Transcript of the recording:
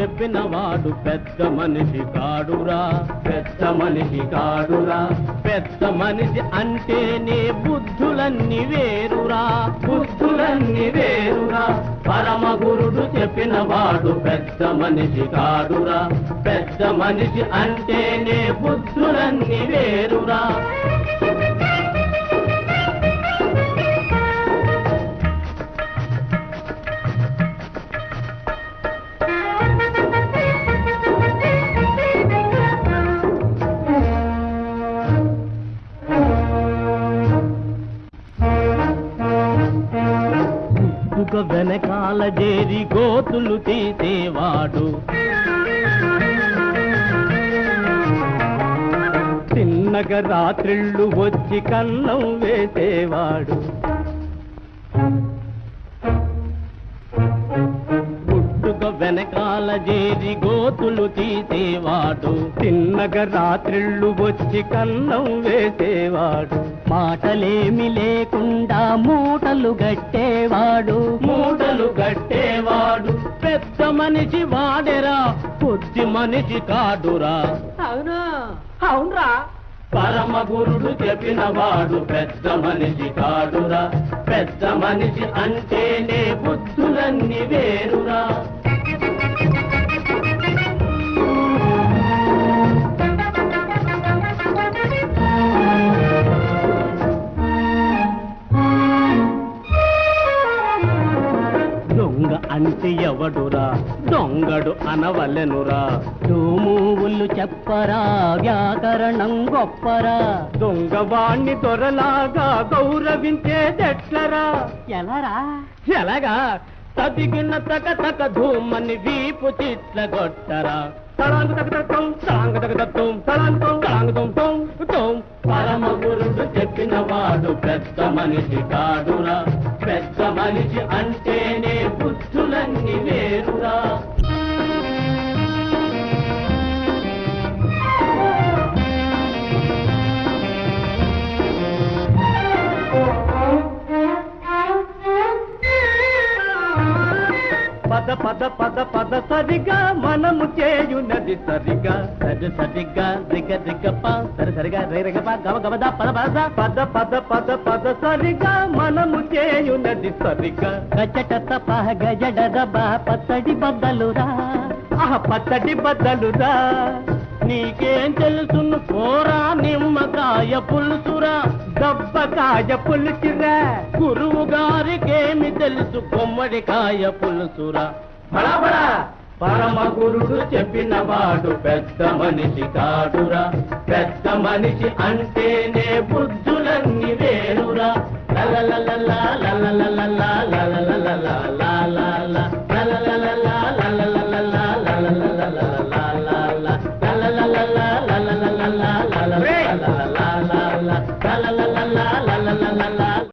చెప్పిన వాడు పెద్ద మనిషి కాడురా. పెద్ద మనిషి కాడురా. పెద్ద మనిషి అంటేనే బుద్ధులన్నీ వేరురా. బుద్ధులన్నీ వేరురా. పరమ గురుడు చెప్పిన వాడు పెద్ద మనిషి కాడురా. పెద్ద మనిషి అంటేనే బుద్ధులన్నీ వేరురా. వెనకాల చేరి గోతులు తీసేవాడు. చిన్నగా రాత్రిళ్ళు వచ్చి కన్నం వేసేవాడు. వెనకాల చేరి గోతులు తీసేవాడు. చిన్నగా రాత్రిళ్ళు వచ్చి కన్నం వేసేవాడు. మాటలేమి లేకుండా మూటలు గట్టేవాడు. మూటలు గట్టేవాడు. పెద్ద మనిషి వాడెరా కొద్ది మనిషి కాడురా. అవును? అవునరా? పరమ గురుడు చెప్పిన వాడు పెద్ద మనిషి కాడురా. పెద్ద మనిషి అంటేనే బుద్ధులన్నీ వేరురా. అంటే ఎవడురా దొంగడు అనవలెనురా. దోమూవులు చెప్పరా వ్యాకరణం గొప్పరా. దొంగవాణ్ణి దొరలాగా గౌరవించేదెట్లరా ఎలారా? ఎలాగా? తదిగిన తక తక ధూమని వీపు చిట్ల కొట్టరా తళాంగు తగ తత్వం తళాంగ తగ తత్వం తళాంగం తళాంగం తోం తోం పరమ గురుడు చెప్పిన వాడు పెద్ద మనిషి కాడురా పెద్ద మనిషి అంటేనే పద పద పద పద సరిగా మనము చేయునది సరిగా. సరి సరిగా దిగ దిగప్ప సరి సరిగా రే గవ గవద పద పద పద పద పద పద సరిగా మనము చేయునది సరిగా. గజట తప గజడ దబ పచ్చడి బద్దలురా ఆహ పచ్చడి బద్దలురా నీకేం తెలుసును? కోరా నిమ్మకాయ పులుసురా. దబ్బకాయ పులుసురా. గురువు గారికేమి తెలుసు కొమ్మడికాయ పులుసురా. బడా పరమ గురుడు చెప్పిన వాడు పెద్ద మనిషి కాడురా పెద్ద మనిషి అంటేనే బుద్ధులన్నీ వేరురా. లలలలలా